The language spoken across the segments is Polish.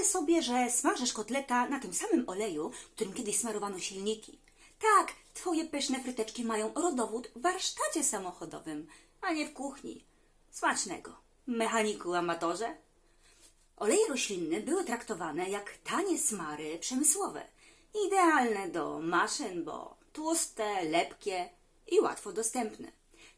Wyobrażamy sobie, że smażysz kotleta na tym samym oleju, którym kiedyś smarowano silniki. Tak, twoje pyszne fryteczki mają rodowód w warsztacie samochodowym, a nie w kuchni. Smacznego, mechaniku amatorze. Oleje roślinne były traktowane jak tanie smary przemysłowe, idealne do maszyn, bo tłuste, lepkie i łatwo dostępne.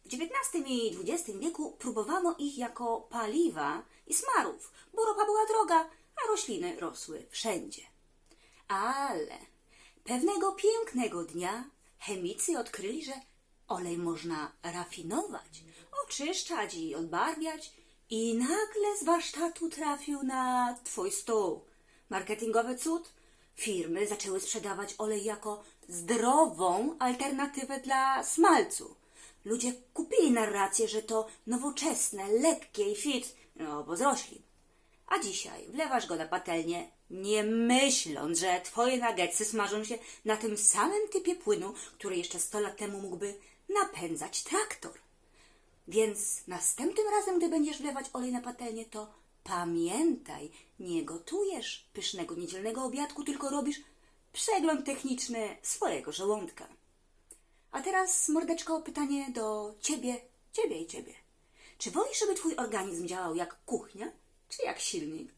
W XIX i XX wieku próbowano ich jako paliwa i smarów, bo ropa była droga, a rośliny rosły wszędzie. Ale pewnego pięknego dnia chemicy odkryli, że olej można rafinować, oczyszczać i odbarwiać i nagle z warsztatu trafił na twój stół. Marketingowy cud? Firmy zaczęły sprzedawać olej jako zdrową alternatywę dla smalcu. Ludzie kupili narrację, że to nowoczesne, lekkie i fit, no bo z roślin. A dzisiaj wlewasz go na patelnię, nie myśląc, że twoje nuggetsy smażą się na tym samym typie płynu, który jeszcze 100 lat temu mógłby napędzać traktor. Więc następnym razem, gdy będziesz wlewać olej na patelnię, to pamiętaj, nie gotujesz pysznego niedzielnego obiadku, tylko robisz przegląd techniczny swojego żołądka. A teraz, mordeczko, pytanie do ciebie, ciebie i ciebie. Czy wolisz, żeby twój organizm działał jak kuchnia, czy jak silnik?